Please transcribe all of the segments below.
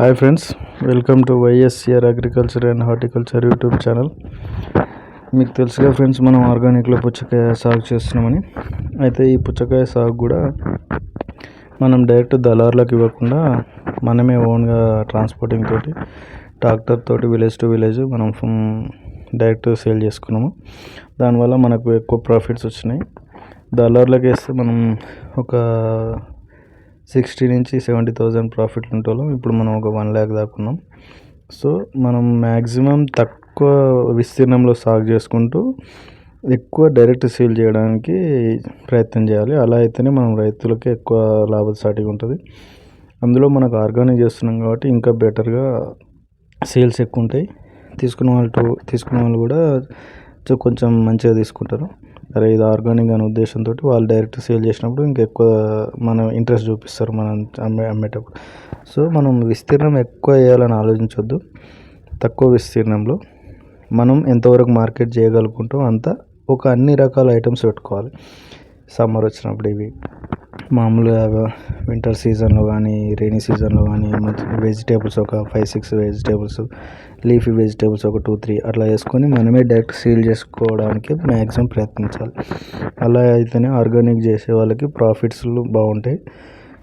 Hi friends welcome to YSR agriculture and horticulture YouTube channel. మీకు తెలుసుగా friends మనం ఆర్గానిక్లో పుచ్చకాయ సాగు చేస్తున్నామని. అయితే ఈ పుచ్చకాయ సాగు కూడా మనం డైరెక్ట్ దళారులకు ఇవ్వకుండా మనమే ఓన్గా ట్రాన్స్పోర్టింగ్ తోటి ట్రాక్టర్ తోటి విలేజ్ టు విలేజ్ మనం డైరెక్ట్ సేల్ చేసుకున్నాము. దానివల్ల మనకు ఎక్కువ ప్రాఫిట్స్ వచ్చినాయి. దళారులకు వేస్తే మనం ఒక సిక్స్టీ నుంచి సెవెంటీ థౌజండ్ ప్రాఫిట్లు ఉంటోళ్ళం ఇప్పుడు మనం ఒక వన్ ల్యాక్ దాకా ఉన్నాం. సో మనం మ్యాక్సిమం తక్కువ విస్తీర్ణంలో సాగు చేసుకుంటూ ఎక్కువ డైరెక్ట్ సేల్ చేయడానికి ప్రయత్నం చేయాలి. అలా అయితేనే మనం రైతులకి ఎక్కువ లాభసాటిగా ఉంటుంది. అందులో మనకు ఆర్గానిక్ చేస్తున్నాం కాబట్టి ఇంకా బెటర్గా సేల్స్ ఎక్కువ ఉంటాయి. తీసుకున్న వాళ్ళు తీసుకున్న వాళ్ళు కూడా కొంచెం మంచిగా తీసుకుంటారు. అరే ఇది ఆర్గానిక్ అనే ఉద్దేశంతో వాళ్ళు డైరెక్ట్ సేల్ చేసినప్పుడు ఇంకా ఎక్కువ మనం ఇంట్రెస్ట్ చూపిస్తారు మనం అమ్మే అమ్మేటప్పుడు. సో మనం విస్తీర్ణం ఎక్కువ వేయాలని ఆలోచించవద్దు తక్కువ విస్తీర్ణంలో మనం ఎంతవరకు మార్కెట్ చేయగలుగుకుంటాం అంత ఒక అన్ని రకాల ఐటమ్స్ పెట్టుకోవాలి. సమ్మర్ వచ్చినప్పుడు ఇవి మామూలుగా వింటర్ సీజన్లో కానీ రైనీ సీజన్లో కానీ మంచి వెజిటేబుల్స్ ఒక five six vegetables leafy vegetables ఒక టూ త్రీ అట్లా వేసుకొని మనమే డైరెక్ట్ సీల్ చేసుకోవడానికి మ్యాక్సిమం ప్రయత్నించాలి. అలా అయితేనే ఆర్గానిక్ చేసే వాళ్ళకి ప్రాఫిట్స్ బాగుంటాయి.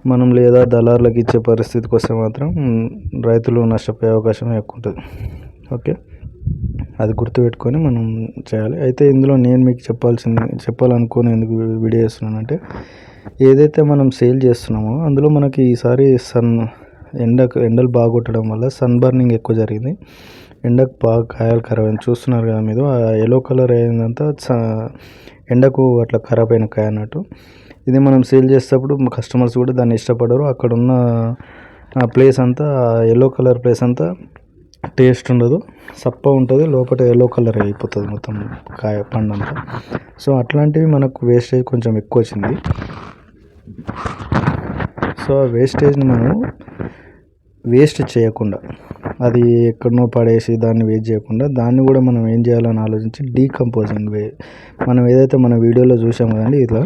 మనం లేదా దళారులకు ఇచ్చే పరిస్థితికి వస్తే మాత్రం రైతులు నష్టపోయే అవకాశం ఎక్కువ ఉంటుంది. ఓకే? అది గుర్తుపెట్టుకొని మనం చేయాలి. అయితే ఇందులో నేను మీకు చెప్పాల్సింది చెప్పాలనుకుని ఎందుకు వీడియో చేస్తున్నానంటే ఏదైతే మనం సేల్ చేస్తున్నామో అందులో మనకి ఈసారి సన్ ఎండకు ఎండలు బాగా కొట్టడం వల్ల సన్ బర్నింగ్ ఎక్కువ జరిగింది. ఎండకు బాగా కాయలు ఖరాబ్ అయింది చూస్తున్నారు కదా మీరు ఆ ఎల్లో కలర్ అయిందంతా ఎండకు అట్లా ఖరాబ్ అయిన కాయ అన్నట్టు. ఇది మనం సేల్ చేసేటప్పుడు కస్టమర్స్ కూడా దాన్ని ఇష్టపడరు. అక్కడ ఉన్న ప్లేస్ అంతా ఎల్లో కలర్ ప్లేస్ అంతా టేస్ట్ ఉండదు సప్ప ఉంటుంది లోపల ఎల్లో కలర్ అయిపోతుంది మొత్తం కాయ పండంతా. సో అట్లాంటివి మనకు వేస్టేజ్ కొంచెం ఎక్కువ వచ్చింది. సో ఆ వేస్టేజ్ని మనం వేస్ట్ చేయకుండా అది ఎక్కడనో పడేసి దాన్ని వేస్ట్ చేయకుండా దాన్ని కూడా మనం ఏం చేయాలని ఆలోచించి డీకంపోజింగ్ వే మనం ఏదైతే మన వీడియోలో చూసాం కదండి ఇట్లా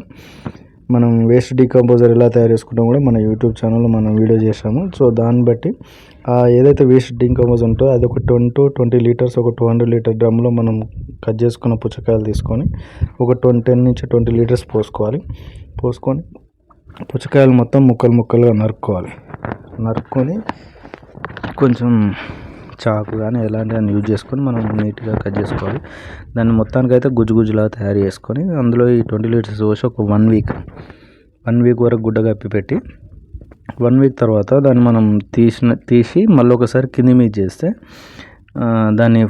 మనం వేస్ట్ డీకంపోజర్ ఎలా తయారు చేసుకుంటాం కూడా మన యూట్యూబ్ ఛానల్లో మనం వీడియో చేసాము సో దాన్ని బట్టి ఏదైతే వేస్ట్ డీకంపోజ్ ఉంటుందో అది ఒక ట్వంటీ ట్వంటీ లీటర్స్ ఒక టూ హండ్రెడ్ లీటర్ డ్రమ్లో మనం కట్ చేసుకున్న పుచ్చకాయలు తీసుకొని ఒక ట్వంటీ టెన్ నుంచి ట్వంటీ లీటర్స్ పోసుకోవాలి. పోసుకొని పుచ్చకాయలు మొత్తం ముక్కలు ముక్కలుగా నరుక్కోవాలి. నరుక్కొని కొంచెం చాకు కానీ ఎలాంటివన్నీ యూజ్ చేసుకొని మనం నీట్గా కట్ చేసుకోవాలి. దాన్ని మొత్తానికి అయితే గుజ్జు గుజ్జులాగా తయారు చేసుకొని అందులో ఈ ట్వంటీ లీటర్స్ పోసి ఒక వన్ వీక్ వన్ వీక్ వరకు గుడ్డ కప్పి పెట్టి వన్ వీక్ తర్వాత దాన్ని మనం తీసిన తీసి మళ్ళీ ఒకసారి కింది మీద చేస్తే దాన్ని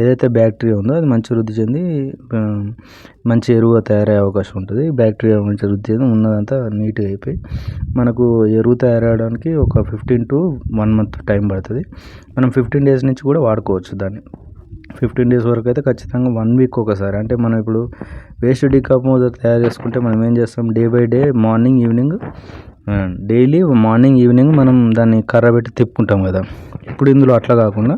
ఏదైతే బ్యాక్టీరియా ఉందో అది మంచి వృద్ధి చెంది మంచి ఎరువుగా తయారయ్యే అవకాశం ఉంటుంది. బ్యాక్టీరియా మంచి వృద్ధి చెంది ఉన్నదంతా నీట్గా అయిపోయి మనకు ఎరువు తయారవడానికి ఒక fifteen to one month time పడుతుంది. మనం ఫిఫ్టీన్ డేస్ నుంచి కూడా వాడుకోవచ్చు దాన్ని. ఫిఫ్టీన్ డేస్ వరకు అయితే ఖచ్చితంగా వన్ వీక్ ఒకసారి. అంటే మనం ఇప్పుడు వేస్ట్ డీకంపోజర్ తయారు చేసుకుంటే మనం ఏం చేస్తాం? Day by day morning evening daily morning evening మనం దాన్ని కర్ర పెట్టి తిప్పుకుంటాం కదా. ఇప్పుడు ఇందులో అట్లా కాకుండా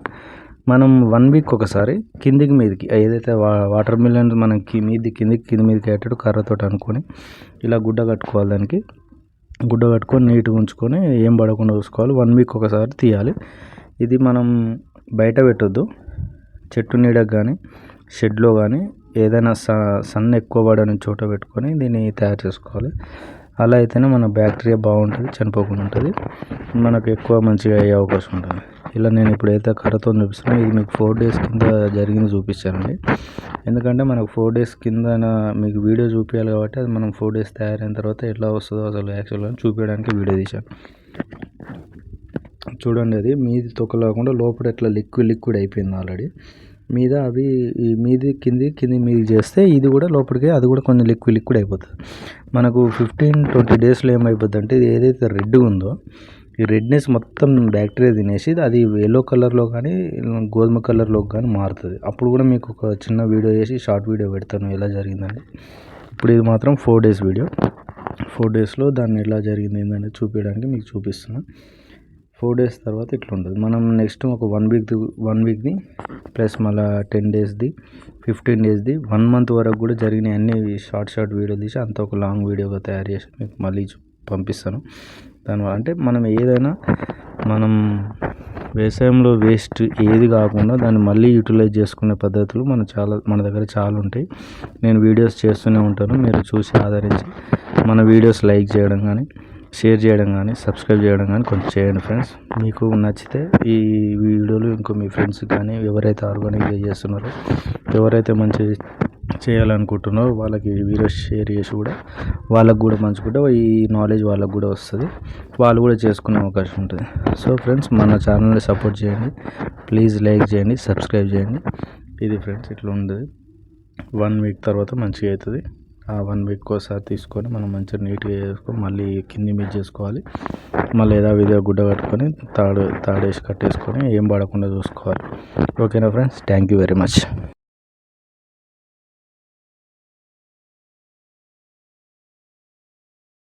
మనం వన్ వీక్ ఒకసారి కిందికి మీదకి ఏదైతే వా వాటర్ మిలన్ మనకి మీది కిందికి కింది మీదకి అయ్యేటట్టు కర్రతో అనుకొని ఇలా గుడ్డ కట్టుకోవాలి దానికి. గుడ్డ కట్టుకొని నీట్గా ఉంచుకొని ఏం పడకుండా చూసుకోవాలి. వన్ వీక్ ఒకసారి తీయాలి. ఇది మనం బయట పెట్టొద్దు. చెట్టు నీడకు కానీ షెడ్లో కానీ ఏదైనా సన్ ఎక్కువ పడని చోట పెట్టుకొని దీన్ని తయారు చేసుకోవాలి. అలా అయితేనే మన బ్యాక్టీరియా బాగుంటుంది చనిపోకుండా ఉంటుంది. మనకు ఎక్కువ మంచిగా అయ్యే అవకాశం ఉంటుంది. ఇలా నేను ఇప్పుడైతే కర్రతో చూపిస్తున్నా ఇది మీకు ఫోర్ డేస్ కింద జరిగింది చూపించానండి ఎందుకంటే మనకు ఫోర్ డేస్ కింద మీకు వీడియో చూపించాలి కాబట్టి అది మనం ఫోర్ డేస్ తయారైన తర్వాత ఎట్లా వస్తుందో అసలు యాక్చువల్గా చూపించడానికి వీడియో తీశాను. చూడండి అది మీది తొక్క లేకుండా లోపల ఎట్లా లిక్విడ్ లిక్విడ్ అయిపోయింది ఆల్రెడీ మీద అవి మీది కింది కింది మీది చేస్తే ఇది కూడా లోపలికి అది కూడా కొంచెం లిక్విడ్ లిక్విడ్ అయిపోతుంది. మనకు ఫిఫ్టీన్ ట్వంటీ డేస్లో ఏమైపోద్ది అంటే ఇది ఏదైతే రెడ్గా ఉందో ఈ రెడ్నెస్ మొత్తం బ్యాక్టీరియా తినేసి అది ఎల్లో కలర్లో కానీ గోధుమ కలర్లో కానీ మారుతుంది. అప్పుడు కూడా మీకు ఒక చిన్న వీడియో చేసి షార్ట్ వీడియో పెడతాను ఎలా జరిగిందని. ఇప్పుడు ఇది మాత్రం ఫోర్ డేస్ వీడియో ఫోర్ డేస్లో దాన్ని ఎలా జరిగింది ఏంటనేది చూపించడానికి మీకు చూపిస్తున్నాను ఫోర్ డేస్ తర్వాత ఇట్లా ఉంటుంది. మనం నెక్స్ట్ ఒక వన్ వీక్ వన్ వీక్ది ప్లస్ మళ్ళీ టెన్ డేస్ది ఫిఫ్టీన్ డేస్ది వన్ మంత్ వరకు కూడా జరిగిన అన్ని షార్ట్ షార్ట్ వీడియో తీసి అంత ఒక లాంగ్ వీడియోగా తయారు చేసి మీకు మళ్ళీ పంపిస్తాను. దానివల్ల అంటే మనం ఏదైనా మనం వ్యవసాయంలో వేస్ట్ ఏది కాకుండా దాన్ని మళ్ళీ యూటిలైజ్ చేసుకునే పద్ధతులు మన చాలా మన దగ్గర చాలా ఉంటాయి. నేను వీడియోస్ చేస్తూనే ఉంటాను. మీరు చూసి ఆదరించి మన వీడియోస్ లైక్ చేయడం కానీ షేర్ చేయడం కానీ సబ్స్క్రైబ్ చేయడం కానీ కొంచెం చేయండి ఫ్రెండ్స్. మీకు నచ్చితే ఈ వీడియోలు ఇంకో మీ ఫ్రెండ్స్ కానీ ఎవరైతే ఆర్గానిక్గా చేస్తున్నారో ఎవరైతే మంచి చేయాలనుకుంటున్నారో వాళ్ళకి వీడియోస్ షేర్ చేసి కూడా వాళ్ళకు కూడా పంచుకుంటే ఈ నాలెడ్జ్ వాళ్ళకు కూడా వస్తుంది. వాళ్ళు కూడా చేసుకునే అవకాశం ఉంటుంది. సో ఫ్రెండ్స్ మన ఛానల్ని సపోర్ట్ చేయండి. ప్లీజ్ లైక్ చేయండి సబ్స్క్రైబ్ చేయండి. ఇది ఫ్రెండ్స్ ఇట్లా ఉంది వన్ వీక్ తర్వాత మంచిగా అవుతుంది. ఆ వన్ వీక్ ఒకసారి తీసుకొని మనం మంచిగా నీట్గా చేసుకొని మళ్ళీ కింది మీద చేసుకోవాలి. మళ్ళీ ఏదో విధంగా గుడ్డ కట్టుకొని తాడు తాడేసి కట్టేసుకొని ఏం పడకుండా చూసుకోవాలి. ఓకేనా friends thank you very much